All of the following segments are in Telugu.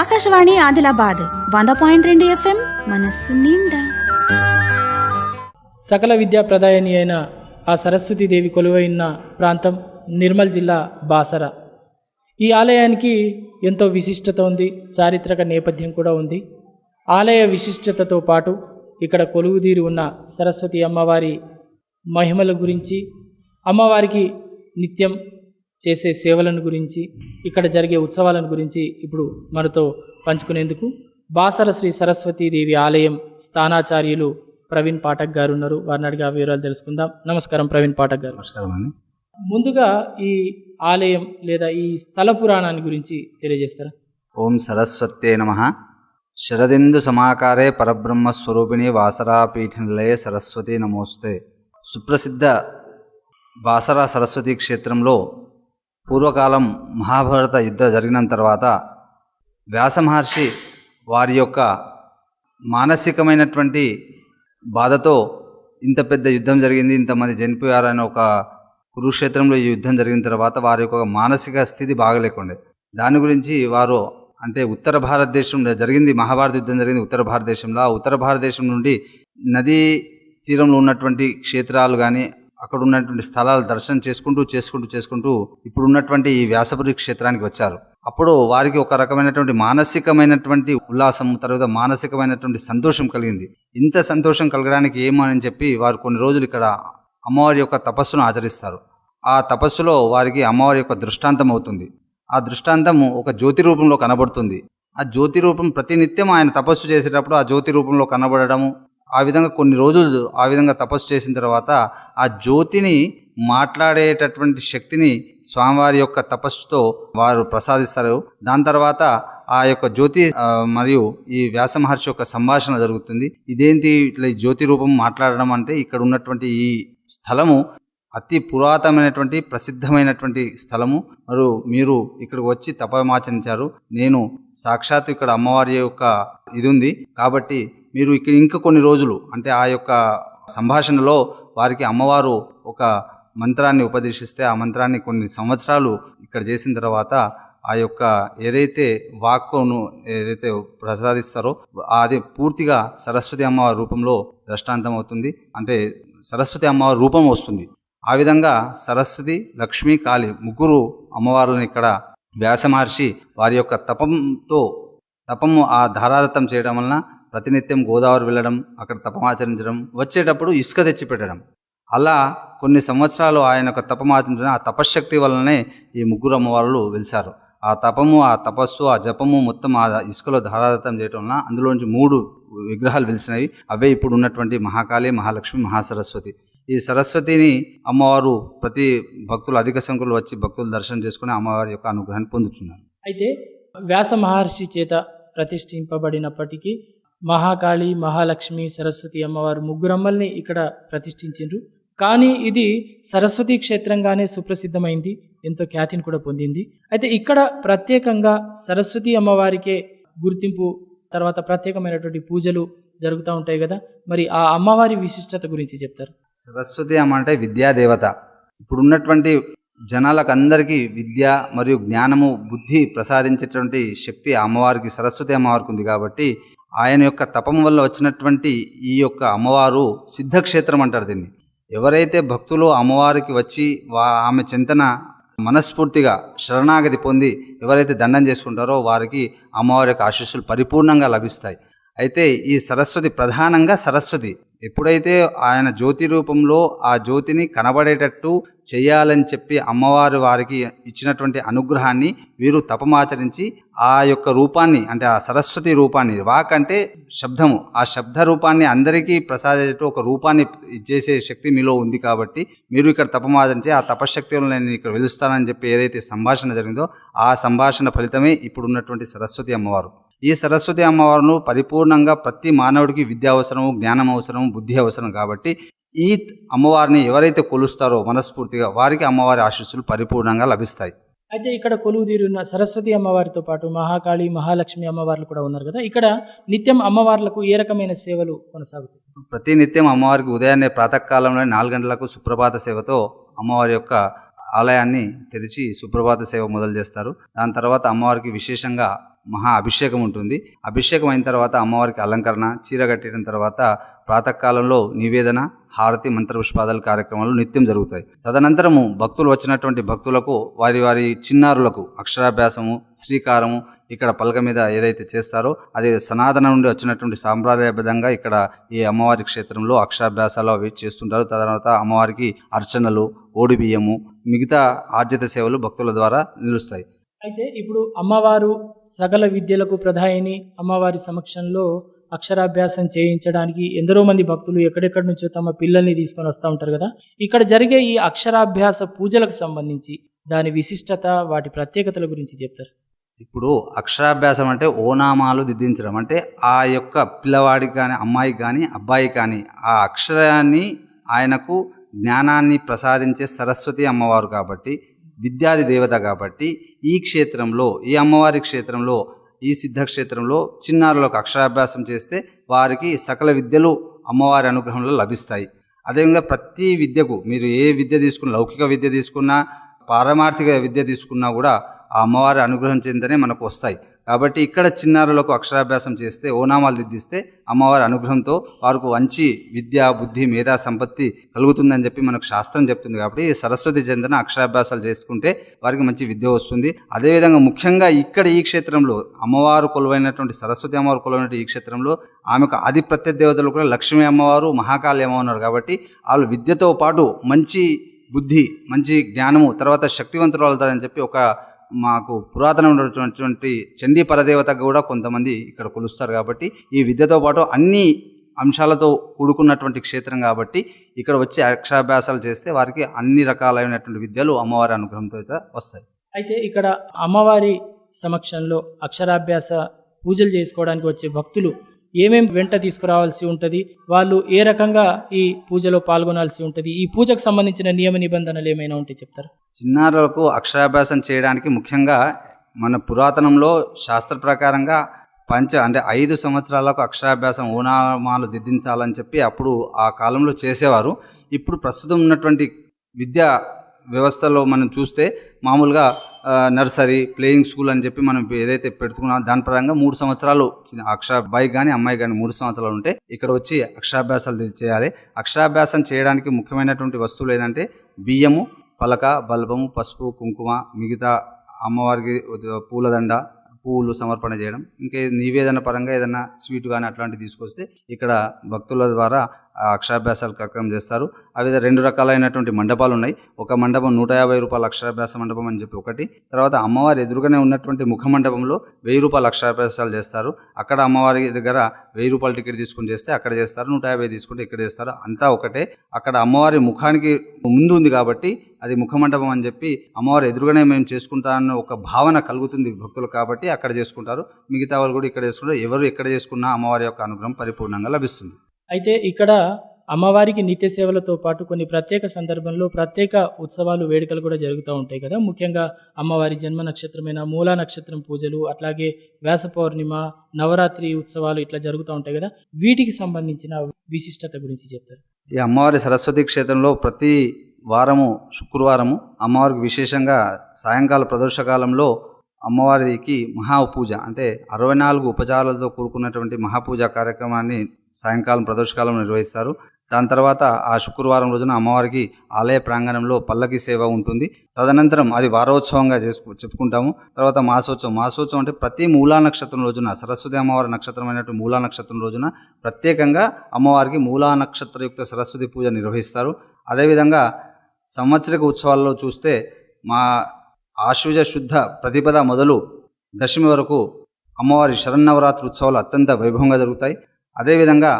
ఆకాశవాణి ఆదిలాబాద్ వంద పాయింట్ రెండు ఎఫ్ఎం మనస్సు నిండా. సకల విద్యా ప్రదాయని అయిన ఆ సరస్వతీదేవి కొలువైన ప్రాంతం నిర్మల్ జిల్లా బాసర. ఈ ఆలయానికి ఎంతో విశిష్టత ఉంది చారిత్రక నేపథ్యం కూడా ఉంది. ఆలయ విశిష్టతతో పాటు ఇక్కడ కొలువుదీరి ఉన్న సరస్వతి అమ్మవారి మహిమల గురించి అమ్మవారికి నిత్యం చేసే సేవలను గురించి ఇక్కడ జరిగే ఉత్సవాలను గురించి ఇప్పుడు మనతో పంచుకునేందుకు బాసర శ్రీ సరస్వతీదేవి ఆలయం స్థానాచార్యులు ప్రవీణ్ పాఠక్ గారు ఉన్నారు వారిని అడిగి ఆ వివరాలు తెలుసుకుందాం. నమస్కారం ప్రవీణ్ పాఠక్ గారు. నమస్కారం ముందుగా ఈ ఆలయం లేదా ఈ స్థల పురాణాన్ని గురించి తెలియజేస్తారా? ఓం సరస్వత్యే నమ. శరదిందు సమాకారే పరబ్రహ్మ స్వరూపిణి వాసరాపీఠనిలయే సరస్వతి నమోస్తే. సుప్రసిద్ధ బాసరా సరస్వతి క్షేత్రంలో పూర్వకాలం మహాభారత యుద్ధం జరిగిన తర్వాత వ్యాస మహర్షి వారి యొక్క మానసికమైనటువంటి బాధతో ఇంత పెద్ద యుద్ధం జరిగింది ఇంతమంది చనిపోయారని ఒక కురుక్షేత్రంలో ఈ యుద్ధం జరిగిన తర్వాత వారి యొక్క మానసిక స్థితి బాగలేకుండే. దాని గురించి వారు అంటే ఉత్తర భారతదేశంలో జరిగింది మహాభారత యుద్ధం జరిగింది ఉత్తర భారతదేశంలో. ఆ ఉత్తర భారతదేశం నుండి నదీ తీరంలో ఉన్నటువంటి క్షేత్రాలు కానీ అక్కడ ఉన్నటువంటి స్థలాలు దర్శనం చేసుకుంటూ చేసుకుంటూ చేసుకుంటూ ఇప్పుడు ఉన్నటువంటి ఈ వ్యాసపురి క్షేత్రానికి వచ్చారు. అప్పుడు వారికి ఒక రకమైనటువంటి మానసికమైనటువంటి ఉల్లాసం తర్వాత మానసికమైనటువంటి సంతోషం కలిగింది. ఇంత సంతోషం కలగడానికి ఏమని చెప్పి వారు కొన్ని రోజులు ఇక్కడ అమ్మవారి యొక్క తపస్సును ఆచరిస్తారు. ఆ తపస్సులో వారికి అమ్మవారి యొక్క దృష్టాంతం అవుతుంది. ఆ దృష్టాంతము ఒక జ్యోతి రూపంలో కనబడుతుంది. ఆ జ్యోతి రూపం ప్రతినిత్యం ఆయన తపస్సు చేసేటప్పుడు ఆ జ్యోతి రూపంలో కనబడడము ఆ విధంగా కొన్ని రోజులు ఆ విధంగా తపస్సు చేసిన తర్వాత ఆ జ్యోతిని మాట్లాడేటటువంటి శక్తిని స్వామివారి యొక్క తపస్సుతో వారు ప్రసాదిస్తారు. దాని తర్వాత ఆ యొక్క జ్యోతి మరియు ఈ వ్యాస మహర్షి యొక్క సంభాషణ జరుగుతుంది. ఇదేంటి ఇట్లా ఈ జ్యోతి రూపం మాట్లాడడం అంటే ఇక్కడ ఉన్నటువంటి ఈ స్థలము అతి పురాతనమైనటువంటి ప్రసిద్ధమైనటువంటి స్థలము. మరియు మీరు ఇక్కడికి వచ్చి తపమాచరించారు నేను సాక్షాత్ ఇక్కడ అమ్మవారి యొక్క ఇది ఉంది. కాబట్టి మీరు ఇక్కడ ఇంకా కొన్ని రోజులు అంటే ఆ యొక్క సంభాషణలో వారికి అమ్మవారు ఒక మంత్రాన్ని ఉపదేశిస్తే ఆ మంత్రాన్ని కొన్ని సంవత్సరాలు ఇక్కడ చేసిన తర్వాత ఆ యొక్క ఏదైతే వాక్కును ఏదైతే ప్రసాదిస్తారో అది పూర్తిగా సరస్వతి అమ్మవారి రూపంలో దృష్టాంతం అవుతుంది. అంటే సరస్వతి అమ్మవారి రూపం వస్తుంది. ఆ విధంగా సరస్వతి లక్ష్మి కాళి ముగ్గురు అమ్మవార్లను ఇక్కడ వ్యాస మహర్షి వారి యొక్క తపంతో తపము ఆ ధారాదత్తం చేయడం వలన ప్రతినిత్యం గోదావరి వెళ్ళడం అక్కడ తపమాచరించడం వచ్చేటప్పుడు ఇసుక తెచ్చి పెట్టడం. అలా కొన్ని సంవత్సరాలు ఆయన యొక్క తపమాచరించడం ఆ తపశ్శక్తి వలనే ఈ ముగ్గురు అమ్మవారులు వెలిశారు. ఆ తపము ఆ తపస్సు ఆ జపము మొత్తం ఆ ఇసుకలో ధారాదత్తం చేయటం వలన అందులోంచి మూడు విగ్రహాలు వెలిసినవి. అవే ఇప్పుడు ఉన్నటువంటి మహాకాళి మహాలక్ష్మి మహాసరస్వతి. ఈ సరస్వతిని అమ్మవారు ప్రతి భక్తులు అధిక సంఖ్యలో వచ్చి భక్తులు దర్శనం చేసుకుని అమ్మవారి యొక్క అనుగ్రహాన్ని పొందుతున్నారు అయితే వ్యాస మహర్షి చేత ప్రతిష్ఠింపబడినప్పటికీ మహాకాళి మహాలక్ష్మి సరస్వతి అమ్మవారు ముగ్గురు అమ్మల్ని ఇక్కడ ప్రతిష్ఠించారు కానీ ఇది సరస్వతి క్షేత్రంగానే సుప్రసిద్ధమైంది ఎంతో ఖ్యాతిని కూడా పొందింది. అయితే ఇక్కడ ప్రత్యేకంగా సరస్వతి అమ్మవారికే గుర్తింపు తర్వాత ప్రత్యేకమైనటువంటి పూజలు జరుగుతూ ఉంటాయి కదా మరి ఆ అమ్మవారి విశిష్టత గురించి చెప్తారు. సరస్వతి అమ్మ అంటే విద్యాదేవత ఇప్పుడున్నటువంటి జనాలకు అందరికీ విద్య మరియు జ్ఞానము బుద్ధి ప్రసాదించేటువంటి శక్తి అమ్మవారికి సరస్వతి అమ్మవారికి ఉంది కాబట్టి ఆయన యొక్క తపం వల్ల వచ్చినటువంటి ఈ యొక్క అమ్మవారు సిద్ధక్షేత్రం అంటారు దీన్ని. ఎవరైతే భక్తులు అమ్మవారికి వచ్చి వా ఆమె చింతన మనస్ఫూర్తిగా శరణాగతి పొంది ఎవరైతే దండం చేసుకుంటారో వారికి అమ్మవారి యొక్క ఆశీస్సులు పరిపూర్ణంగా లభిస్తాయి. అయితే ఈ సరస్వతి ప్రధానంగా సరస్వతి. ఎప్పుడైతే ఆయన జ్యోతి రూపంలో ఆ జ్యోతిని కనబడేటట్టు చేయాలని చెప్పి అమ్మవారు వారికి ఇచ్చినటువంటి అనుగ్రహాన్ని వీరు తపమాచరించి ఆ యొక్క రూపాన్ని అంటే ఆ సరస్వతి రూపాన్ని వాక్ అంటే శబ్దము ఆ శబ్ద రూపాన్ని అందరికీ ప్రసాదేటట్టు ఒక రూపాన్ని చేసే శక్తి మీలో ఉంది కాబట్టి మీరు ఇక్కడ తపమాచరించి ఆ తపశక్తి నేను ఇక్కడ వెలుస్తానని చెప్పి ఏదైతే సంభాషణ జరిగిందో ఆ సంభాషణ ఫలితమే ఇప్పుడు ఉన్నటువంటి సరస్వతి అమ్మవారు. ఈ సరస్వతి అమ్మవారును పరిపూర్ణంగా ప్రతి మానవుడికి విద్య అవసరము జ్ఞానం అవసరం బుద్ధి అవసరం కాబట్టి ఈ అమ్మవారిని ఎవరైతే కొలుస్తారో మనస్ఫూర్తిగా వారికి అమ్మవారి ఆశీస్సులు పరిపూర్ణంగా లభిస్తాయి. అయితే ఇక్కడ కొలువు తీరున్న సరస్వతి అమ్మవారితో పాటు మహాకాళి మహాలక్ష్మి అమ్మవార్లు కూడా ఉన్నారు కదా. ఇక్కడ నిత్యం అమ్మవార్లకు ఏ రకమైన సేవలు కొనసాగుతాయి? ప్రతి నిత్యం అమ్మవారికి ఉదయాన్నే ప్రాతకాలంలో నాలుగు గంటలకు సుప్రభాత సేవతో అమ్మవారి యొక్క ఆలయాన్ని తెరిచి సుప్రభాత సేవ మొదలు చేస్తారు. దాని తర్వాత అమ్మవారికి విశేషంగా మహా అభిషేకం ఉంటుంది. అభిషేకం అయిన తర్వాత అమ్మవారికి అలంకరణ చీర కట్టిన తర్వాత ప్రాతకాలంలో నివేదన హారతి మంత్ర పుష్పాదాల కార్యక్రమాలు నిత్యం జరుగుతాయి. తదనంతరము భక్తులు వచ్చినటువంటి భక్తులకు వారి వారి చిన్నారులకు అక్షరాభ్యాసము శ్రీకారము ఇక్కడ పలక మీద ఏదైతే చేస్తారో అది సనాతన నుండి వచ్చినటువంటి సాంప్రదాయబద్ధంగా ఇక్కడ ఈ అమ్మవారి క్షేత్రంలో అక్షరాభ్యాసాలు అవి చేస్తుంటారు. తర్వాత అమ్మవారికి అర్చనలు ఓడి బియ్యము మిగతా ఆర్జిత సేవలు భక్తుల ద్వారా నిలుస్తాయి. అయితే ఇప్పుడు అమ్మవారు సకల విద్యలకు ప్రధాయిని అమ్మవారి సమక్షంలో అక్షరాభ్యాసం చేయించడానికి ఎందరో మంది భక్తులు ఎక్కడెక్కడి నుంచో తమ పిల్లల్ని తీసుకొని వస్తూ ఉంటారు కదా? ఇక్కడ జరిగే ఈ అక్షరాభ్యాస పూజలకు సంబంధించి దాని విశిష్టత వాటి ప్రత్యేకతల గురించి చెప్తారు. ఇప్పుడు అక్షరాభ్యాసం అంటే ఓనామాలు దిద్దించడం. అంటే ఆ యొక్క పిల్లవాడికి కానీ అమ్మాయికి కానీ అబ్బాయికి కానీ ఆ అక్షరాన్ని ఆయనకు జ్ఞానాన్ని ప్రసాదించే సరస్వతి అమ్మవారు కాబట్టి విద్యాది దేవత కాబట్టి ఈ క్షేత్రంలో ఈ అమ్మవారి క్షేత్రంలో ఈ సిద్ధక్షేత్రంలో చిన్నారులకు అక్షరాభ్యాసం చేస్తే వారికి సకల విద్యలు అమ్మవారి అనుగ్రహంలో లభిస్తాయి. అదేవిధంగా ప్రతి విద్యకు మీరు ఏ విద్య తీసుకున్నా లౌకిక విద్య తీసుకున్నా పారమార్థిక విద్య తీసుకున్నా కూడా ఆ అమ్మవారి అనుగ్రహం చెందనే మనకు వస్తాయి. కాబట్టి ఇక్కడ చిన్నారులకు అక్షరాభ్యాసం చేస్తే ఓనామాలు దిద్దిస్తే అమ్మవారి అనుగ్రహంతో వారికి మంచి విద్య బుద్ధి మేధా సంపత్తి కలుగుతుందని చెప్పి మనకు శాస్త్రం చెప్తుంది. కాబట్టి ఈ సరస్వతి చెందన అక్షరాభ్యాసాలు చేసుకుంటే వారికి మంచి విద్య వస్తుంది. అదేవిధంగా ముఖ్యంగా ఇక్కడ ఈ క్షేత్రంలో అమ్మవారు కొలువైనటువంటి సరస్వతి అమ్మవారు కొలువైనటువంటి ఈ క్షేత్రంలో ఆమెకు ఆది ప్రత్యర్థ దేవతలు కూడా లక్ష్మీ అమ్మవారు మహాకాళి అమ్మవారు కాబట్టి వాళ్ళు విద్యతో పాటు మంచి బుద్ధి మంచి జ్ఞానము తర్వాత శక్తివంతురాలు అవుతారని చెప్పి ఒక మాకు పురాతనమైనటువంటి చండీ పరదేవత కూడా కొంతమంది ఇక్కడ కొలుస్తారు కాబట్టి ఈ విద్యతో పాటు అన్ని అంశాలతో కూడుకున్నటువంటి క్షేత్రం కాబట్టి ఇక్కడ వచ్చి అక్షరాభ్యాసాలు చేస్తే వారికి అన్ని రకాలైనటువంటి విద్యలు అమ్మవారి అనుగ్రహంతో అయితే వస్తాయి. అయితే ఇక్కడ అమ్మవారి సమక్షంలో అక్షరాభ్యాస పూజలు చేసుకోవడానికి వచ్చే భక్తులు ఏమేమి వెంట తీసుకురావాల్సి ఉంటుంది వాళ్ళు ఏ రకంగా ఈ పూజలో పాల్గొనాల్సి ఉంటుంది ఈ పూజకు సంబంధించిన నియమ నిబంధనలు ఏమైనా ఉంటే చెప్తారు? చిన్నారులకు అక్షరాభ్యాసం చేయడానికి ముఖ్యంగా మన పురాతనంలో శాస్త్ర ప్రకారంగా పంచ అంటే ఐదు సంవత్సరాలకు అక్షరాభ్యాసం ఓనామాలు దిద్దించాలని చెప్పి అప్పుడు ఆ కాలంలో చేసేవారు. ఇప్పుడు ప్రస్తుతం ఉన్నటువంటి విద్యా వ్యవస్థలో మనం చూస్తే మామూలుగా నర్సరీ ప్లేయింగ్ స్కూల్ అని చెప్పి మనం ఏదైతే పెట్టుకున్నామో దాని పరంగా మూడు సంవత్సరాలు అక్షరాబాయి కానీ అమ్మాయి కానీ మూడు సంవత్సరాలు ఉంటే ఇక్కడ వచ్చి అక్షరాభ్యాసాలు చేయాలి. అక్షరాభ్యాసం చేయడానికి ముఖ్యమైనటువంటి వస్తువులు ఏదంటే బియ్యము పలక బల్బము పసుపు కుంకుమ మిగతా అమ్మవారికి పూలదండ పువ్వులు సమర్పణ చేయడం ఇంకా నివేదన పరంగా ఏదైనా స్వీట్ కానీ అట్లాంటివి తీసుకొస్తే ఇక్కడ భక్తుల ద్వారా అక్షరాభ్యాసాలు కార్యక్రమం చేస్తారు. అవి రెండు రకాలైనటువంటి మండపాలు ఉన్నాయి. ఒక మండపం నూట యాభై రూపాయల అక్షరాభ్యాస మండపం అని చెప్పి ఒకటి తర్వాత అమ్మవారి ఎదురుగానే ఉన్నటువంటి ముఖ మండపంలో వెయ్యి రూపాయల అక్షరాభ్యాసాలు చేస్తారు. అక్కడ అమ్మవారి దగ్గర వెయ్యి రూపాయల టికెట్ తీసుకుని చేస్తే అక్కడ చేస్తారు. నూట యాభై తీసుకుంటే ఇక్కడ చేస్తారు. అంతా ఒకటే. అక్కడ అమ్మవారి ముఖానికి ముందు ఉంది కాబట్టి అది ముఖమండపం అని చెప్పి అమ్మవారు ఎదురుగానే మేము చేసుకుంటామన్న ఒక భావన కలుగుతుంది భక్తులు కాబట్టి అక్కడ చేసుకుంటారు. మిగతా వాళ్ళు కూడా ఇక్కడ చేసుకుంటారు. ఎవరు ఎక్కడ చేసుకున్నా అమ్మవారి యొక్క అనుగ్రహం పరిపూర్ణంగా లభిస్తుంది. అయితే ఇక్కడ అమ్మవారికి నిత్య సేవలతో పాటు కొన్ని ప్రత్యేక సందర్భంలో ప్రత్యేక ఉత్సవాలు వేడుకలు కూడా జరుగుతూ ఉంటాయి కదా. ముఖ్యంగా అమ్మవారి జన్మ నక్షత్రమైన మూలా నక్షత్రం పూజలు అట్లాగే వ్యాస పౌర్ణిమ నవరాత్రి ఉత్సవాలు ఇట్లా జరుగుతూ ఉంటాయి కదా. వీటికి సంబంధించిన విశిష్టత గురించి చెప్తారు. ఈ అమ్మవారి సరస్వతి క్షేత్రంలో ప్రతి వారము శుక్రవారము అమ్మవారికి విశేషంగా సాయంకాల ప్రదోషకాలంలో అమ్మవారికి మహా పూజ అంటే అరవై నాలుగు ఉపచారాలతో కూడుకున్నటువంటి మహాపూజ కార్యక్రమాన్ని సాయంకాలం ప్రదోషకాలం నిర్వహిస్తారు. దాని తర్వాత ఆ శుక్రవారం రోజున అమ్మవారికి ఆలయ ప్రాంగణంలో పల్లకి సేవ ఉంటుంది. తదనంతరం అది వారోత్సవంగా చేసుకు చెప్పుకుంటాము. తర్వాత మాసోత్సవం. మాసోత్సవం అంటే ప్రతి మూలా నక్షత్రం రోజున సరస్వతి అమ్మవారి నక్షత్రం అయినటువంటి మూలా నక్షత్రం రోజున ప్రత్యేకంగా అమ్మవారికి మూలా నక్షత్రయుక్త సరస్వతి పూజ నిర్వహిస్తారు. అదేవిధంగా సంవత్సరిక ఉత్సవాల్లో చూస్తే మా ఆశ్వజ శుద్ధ ప్రతిపద మొదలు దశమి వరకు అమ్మవారి శరన్నవరాత్రి ఉత్సవాలు అత్యంత వైభవంగా జరుగుతాయి. అదేవిధంగా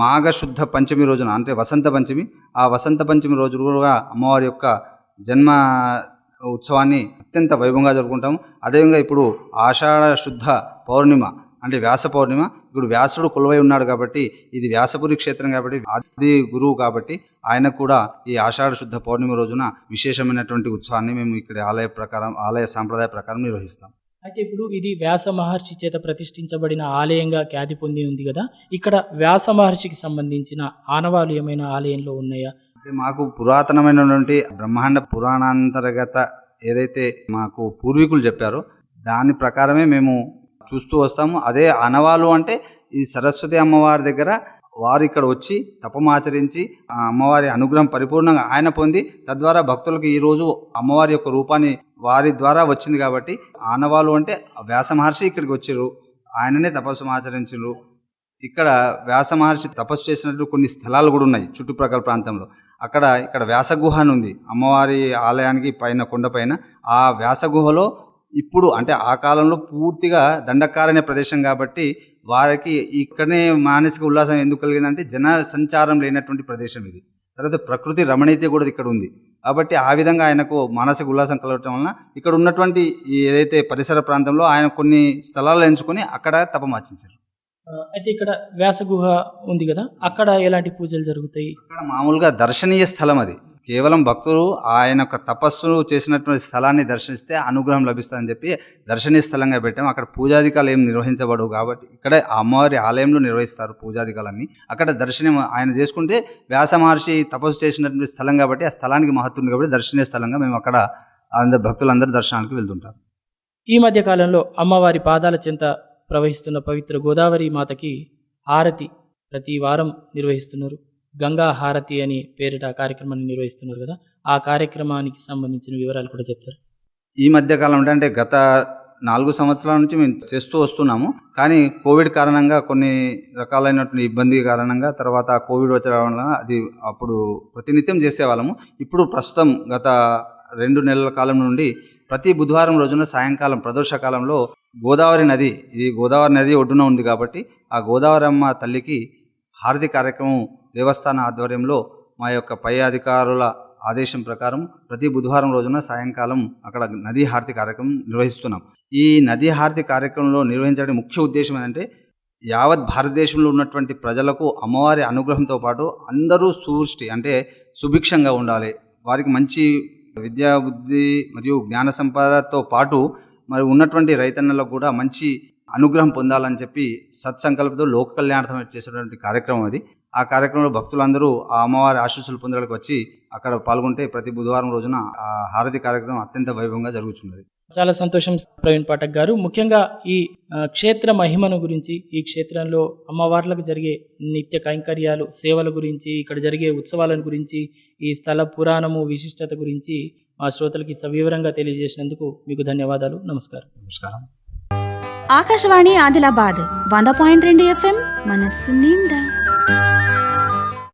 మాఘశుద్ధ పంచమి రోజున అంటే వసంత పంచమి ఆ వసంత పంచమి రోజు కూడా అమ్మవారి యొక్క జన్మ ఉత్సవాన్ని అత్యంత వైభవంగా జరుపుకుంటాము. అదేవిధంగా ఇప్పుడు ఆషాఢ శుద్ధ పౌర్ణిమ అంటే వ్యాస పౌర్ణిమ ఇప్పుడు వ్యాసుడు కొలువై ఉన్నాడు కాబట్టి ఇది వ్యాసపురి క్షేత్రం కాబట్టి ఆది గురువు కాబట్టి ఆయన కూడా ఈ ఆషాఢ శుద్ధ పౌర్ణిమ రోజున విశేషమైనటువంటి ఉత్సవాన్ని మేము ఇక్కడ ఆలయ ప్రకారం ఆలయ సాంప్రదాయ ప్రకారం నిర్వహిస్తాం. అయితే ఇప్పుడు ఇది వ్యాస మహర్షి చేత ప్రతిష్ఠించబడిన ఆలయంగా ఖ్యాతి పొంది ఉంది కదా ఇక్కడ వ్యాస మహర్షికి సంబంధించిన ఆనవాలు ఏమైనా ఆలయంలో ఉన్నాయా? అంటే మాకు పురాతనమైనటువంటి బ్రహ్మాండ పురాణాంతర్గత ఏదైతే మాకు పూర్వీకులు చెప్పారో దాని ప్రకారమే మేము చూస్తూ వస్తాము. అదే అనవాలు అంటే ఈ సరస్వతి అమ్మవారి దగ్గర వారు ఇక్కడ వచ్చి తపమాచరించి ఆ అమ్మవారి అనుగ్రహం పరిపూర్ణంగా ఆయన పొంది తద్వారా భక్తులకు ఈరోజు అమ్మవారి యొక్క రూపాన్ని వారి ద్వారా వచ్చింది కాబట్టి ఆనవాలు అంటే వ్యాస మహర్షి ఇక్కడికి వచ్చారు ఆయననే తపస్సు ఆచరించారు ఇక్కడ వ్యాస మహర్షి తపస్సు చేసినట్టు కొన్ని స్థలాలు కూడా ఉన్నాయి చుట్టుప్రక్కల ప్రాంతంలో. అక్కడ ఇక్కడ వ్యాసగుహ అని ఉంది. అమ్మవారి ఆలయానికి పైన కొండపైన. ఆ వ్యాసగుహలో ఇప్పుడు అంటే ఆ కాలంలో పూర్తిగా దండకారణ్య ప్రదేశం కాబట్టి వారికి ఇక్కడనే మానసిక ఉల్లాసం ఎందుకు కలిగిందంటే జన సంచారం లేనటువంటి ప్రదేశం ఇది. తర్వాత ప్రకృతి రమణీయత కూడా ఇక్కడ ఉంది. కాబట్టి ఆ విధంగా ఆయనకు మానసిక ఉల్లాసం కలగటం వలన ఇక్కడ ఉన్నటువంటి ఏదైతే పరిసర ప్రాంతంలో ఆయన కొన్ని స్థలాలు ఎంచుకొని అక్కడ తపమాచించారు అయితే ఇక్కడ వ్యాస గుహ ఉంది కదా అక్కడ ఎలాంటి పూజలు జరుగుతాయి? అక్కడ మామూలుగా దర్శనీయ స్థలం అది. కేవలం భక్తులు ఆయన యొక్క తపస్సు చేసినటువంటి స్థలాన్ని దర్శిస్తే అనుగ్రహం లభిస్తుందని చెప్పి దర్శనీయ స్థలంగా పెట్టాం అక్కడ పూజాధికాలు ఏం నిర్వహించబడవు కాబట్టి ఇక్కడ అమ్మవారి ఆలయంలో నిర్వహిస్తారు పూజాధికాలన్నీ అక్కడ దర్శనం ఆయన చేసుకుంటే వ్యాస మహర్షి తపస్సు చేసినటువంటి స్థలం కాబట్టి ఆ స్థలానికి మహత్వం కాబట్టి దర్శనీయ స్థలంగా మేము అక్కడ అందరు భక్తులందరూ దర్శనానికి వెళ్తుంటారు. ఈ మధ్య కాలంలో అమ్మవారి పాదాల చెంత ప్రవహిస్తున్న పవిత్ర గోదావరి మాతకి హారతి ప్రతి వారం నిర్వహిస్తున్నారు. గంగా హారతి అని పేరిట ఆ కార్యక్రమాన్ని నిర్వహిస్తున్నారు కదా ఆ కార్యక్రమానికి సంబంధించిన వివరాలు కూడా చెప్తారు. ఈ మధ్య కాలం అంటే గత నాలుగు సంవత్సరాల నుంచి మేము చేస్తూ వస్తున్నాము. కానీ కోవిడ్ కారణంగా కొన్ని రకాలైనటువంటి ఇబ్బంది కారణంగా తర్వాత కోవిడ్ వచ్చడం వలన అది అప్పుడు ప్రతినిత్యం చేసేవాళ్ళము. ఇప్పుడు ప్రస్తుతం గత రెండు నెలల కాలం నుండి ప్రతి బుధవారం రోజున సాయంకాలం ప్రదోషకాలంలో గోదావరి నది ఇది గోదావరి నది ఒడ్డున ఉంది కాబట్టి ఆ గోదావరి అమ్మ తల్లికి హారతి కార్యక్రమం దేవస్థాన ఆధ్వర్యంలో మా యొక్క పై అధికారుల ఆదేశం ప్రకారం ప్రతి బుధవారం రోజున సాయంకాలం అక్కడ నదీ హారతి కార్యక్రమం నిర్వహిస్తున్నాం. ఈ నదీ హారతి కార్యక్రమంలో నిర్వహించడానికి ముఖ్య ఉద్దేశం ఏంటంటే యావత్ భారతదేశంలో ఉన్నటువంటి ప్రజలకు అమ్మవారి అనుగ్రహంతో పాటు అందరూ సూష్టి అంటే సుభిక్షంగా ఉండాలి. వారికి మంచి విద్యా బుద్ధి మరియు జ్ఞాన సంపదతో పాటు మరి ఉన్నటువంటి రైతన్నలకు కూడా మంచి అనుగ్రహం పొందాలని చెప్పి సత్సంకల్పంతో లోక కళ్యాణార్థం చేసినటువంటి కార్యక్రమం అది. ఆ కార్యక్రమంలో భక్తులందరూ ఆ అమ్మవారి ఆశీస్సులు పొందడానికి వచ్చి అక్కడ పాల్గొంటే ప్రతి బుధవారం రోజున ఆ హారతి కార్యక్రమం అత్యంత వైభవంగా జరుగుతున్నది చాలా సంతోషం ప్రవీణ్ పాఠక్ గారు. ముఖ్యంగా ఈ క్షేత్ర మహిమను గురించి ఈ క్షేత్రంలో అమ్మవార్లకు జరిగే నిత్య కైంకర్యాలు సేవల గురించి ఇక్కడ జరిగే ఉత్సవాలను గురించి ఈ స్థల పురాణము విశిష్టత గురించి మా శ్రోతలకి సవివరంగా తెలియజేసినందుకు మీకు ధన్యవాదాలు. నమస్కారం. నమస్కారం. ఆకాశవాణి ఆదిలాబాద్ వంద పాయింట్ రెండు ఎఫ్ఎం మనస్సు నిండా.